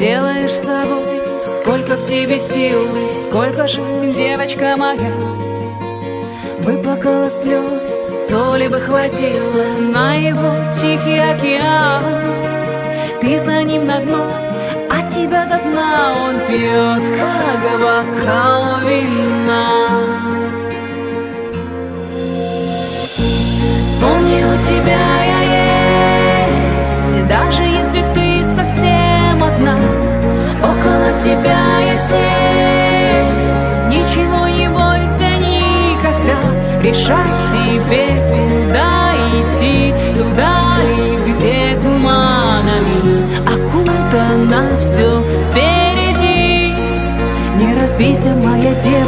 делаешь с собой Сколько в тебе сил и сколько же, девочка моя. Выплакала слез, соли бы хватило На его тихий океан. Ты за ним на дно, а тебя до дна Он пьет, как бокал вина Решать тебе куда идти Туда ли, где туманами. Окутано все впереди. Не разбейся, моя девочка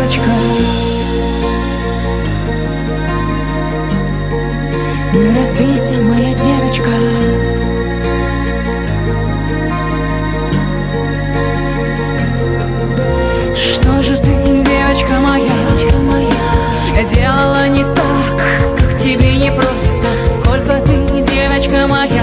ከማያ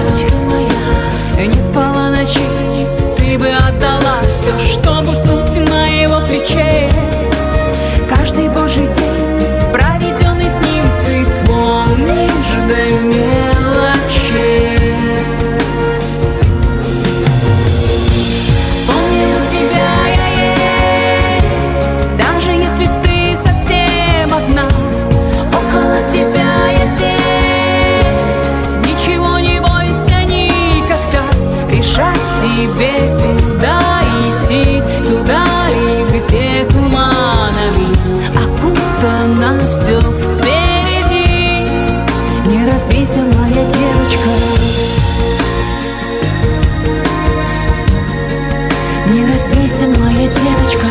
разбейся, моя девочка. Не разбейся, моя девочка